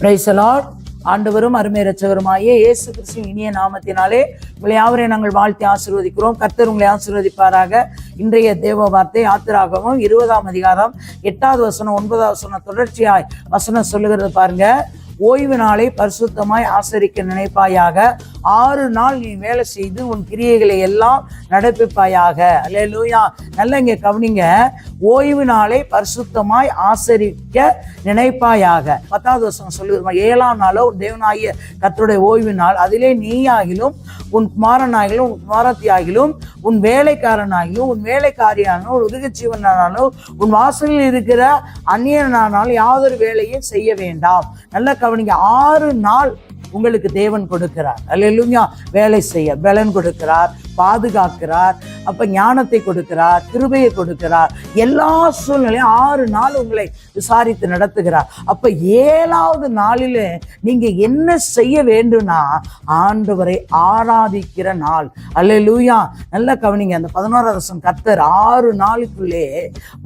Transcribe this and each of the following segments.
பிரைசலாட் ஆண்டவரும் அருமை ரச்சவருமாயே இயேசு கிறிஸ்து இனிய நாமத்தினாலே உங்களை யாவரையும் நாங்கள் வாழ்த்தி ஆசீர்வதிக்கிறோம். கர்த்தர் உங்களை ஆசீர்வதிப்பாராக. இன்றைய தேவ வார்த்தை ஆத்திராகவும் இருபதாம் அதிகாரம் எட்டாவது வசனம் ஒன்பதாவது வசனம் தொடர்ச்சியாய் வசனம் சொல்லுகிறது பாருங்க. ஓய்வு நாளை பரிசுத்தமாய் ஆசரிக்க நினைப்பாயாக. ஆறு நாள் நீ வேலை செய்து உன் கிரியைகளை எல்லாம் நடப்பிப்பாயாக. அல்லேலூயா. நல்லா இங்கே கவனிங்க. ஓய்வு நாளை பரிசுத்தமாய் ஆசரிக்க நினைப்பாயாக. பத்தாவது வருஷம் சொல்லுமா ஏழாம் நாளோ உன் தேவனாகிய கர்த்தருடைய ஓய்வு நாள். அதிலே நீயாகிலும் உன் குமாரனாகிலும் உன் குமாரத்தி ஆகிலும் உன் வேலைக்காரனாகிலும் உன் வேலைக்காரியானோ உன் உருகச்சீவனானாலும் உன் வாசலில் இருக்கிற அந்நியனானாலும் யாதொரு வேலையும் செய்ய வேண்டாம். நல்லா கவனிங்க ஆறு நாள் உங்களுக்கு தேவன் கொடுக்கிறார். அல்லா வேலை செய்ய பலன் கொடுக்கிறார். பாதுகாக்கிறார். அப்ப ஞானத்தை கொடுக்கிறார் கிருபையை கொடுக்கிறார். எல்லா சூழ்நிலையும் ஆறு நாள் உங்களை விசாரித்து நடத்துகிறார். அப்ப ஏழாவது நாளில நீங்க என்ன செய்ய வேண்டும்னா ஆண்டவரை ஆராதிக்கிற நாள். அல்ல லூயா நல்லா கவனிங்க அந்த பதினோராவது வருஷம் கத்தர் ஆறு நாளுக்குள்ளே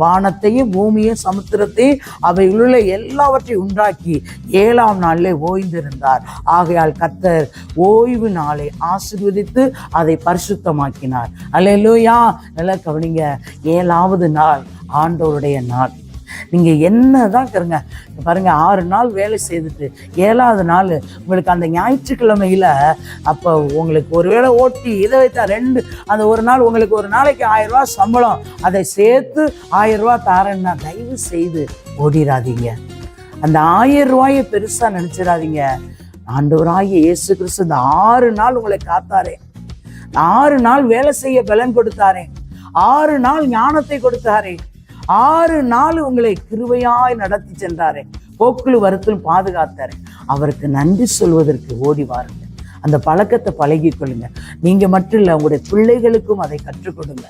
வானத்தையும் பூமியும் சமுத்திரத்தையும் அவை உள்ள எல்லாவற்றையும் உண்டாக்கி ஏழாம் நாளிலே ஓய்ந்திருந்தார். ஆகையால் கத்தர் ஓய்வு நாளை ஆசிர்வதித்து அதை பரிசுத்தமாக்கினார் அல்லேலூயா. நல்லா கவனிங்க. ஏழாவது நாள் ஆண்டவருடைய நாள். நீங்க என்னதான் கருங்க. பாருங்க ஆறு நாள் வேலை செய்துட்டு ஏழாவது நாள் உங்களுக்கு அந்த ஞாயிற்றுக்கிழமையில அப்போ உங்களுக்கு ஒரு வேளை ஓட்டி இதை வைத்தா ரெண்டு அந்த ஒரு நாள் உங்களுக்கு ஒரு நாளைக்கு ஆயிரம் ரூபாய் சம்பளம். அதை சேர்த்து ஆயிரம் ரூபாய் தாரேன்னா தயவு செய்து ஓடிடாதீங்க அந்த ஆயிரம் ரூபாயை பெருசா நினைச்சிடாதீங்க. ஆண்டவராகிய இயேசு கிறிஸ்து இந்த ஆறு நாள் உங்களை காத்தாரே. ஆறு நாள் வேலை செய்ய பலன் கொடுத்தாரே. ஆறு நாள் ஞானத்தை கொடுத்தாரே. ஆறு நாள் உங்களை கிருவையாய் நடத்தி சென்றாரே. போக்குழு வருத்தலும் பாதுகாத்தாரே. அவருக்கு நன்றி சொல்வதற்கு ஓடி வாருங்க அந்த பழக்கத்தை பழகி கொள்ளுங்க. நீங்க மட்டும் இல்லை உங்களுடைய பிள்ளைகளுக்கும் அதை கற்றுக் கொடுங்க.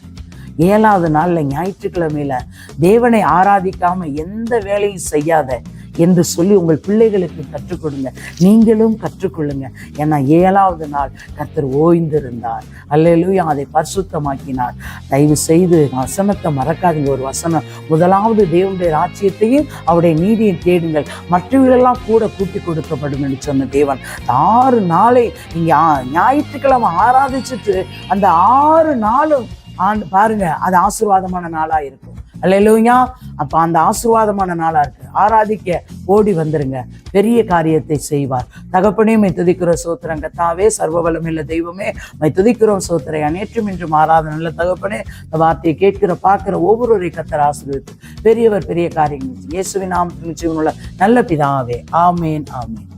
ஏழாவது நாள்ல ஞாயிற்றுக்கிழமையில தேவனை ஆராதிக்காம எந்த வேலையும் செய்யாத என்று சொல்லி உங்கள் பிள்ளைகளுக்கு கற்றுக் கொடுங்க நீங்களும் கற்றுக்கொள்ளுங்க. ஏன்னா ஏழாவது நாள் கர்த்தர் ஓய்ந்திருந்தார். அல்லையிலும் அதை பரிசுத்தமாக்கினார். தயவு செய்து வசனத்தை மறக்காதீங்க. ஒரு வசனம். முதலாவது தேவனுடைய ராஜ்யத்தையும் அவருடைய நீதியை தேடுங்கள். மற்றவர்களெல்லாம் கூட கூட்டி கொடுக்கப்படும் என்று சொன்ன தேவன். ஆறு நாளை நீங்க ஞாயிற்றுக்கிழமை ஆராதிச்சுட்டு அந்த ஆறு நாளும் ஆண்டு பாருங்க அது ஆசீர்வாதமான நாளா இருக்கும். அல்லையா அப்ப அந்த ஆசீர்வாதமான நாளா இருக்கு. ஆராதிக்க ஓடி வந்துருங்க. பெரிய காரியத்தை செய்வார். தகப்பனே மை துதிக்கிற சோத்திரம். கத்தாவே சர்வபலமில்ல தெய்வமே மை துதிக்கிறோம் சோத்திரை. அநேற்றும் இன்று ஆராத நல்ல தகப்பனே இந்த வார்த்தையை கேட்கிற பார்க்கிற ஒவ்வொருவரை கத்தர் ஆசீர்வித்து பெரியவர் பெரிய காரியங்கள் இயேசுவின் நாமத்தில் நல்ல பிதாவே. ஆமேன் ஆமேன்.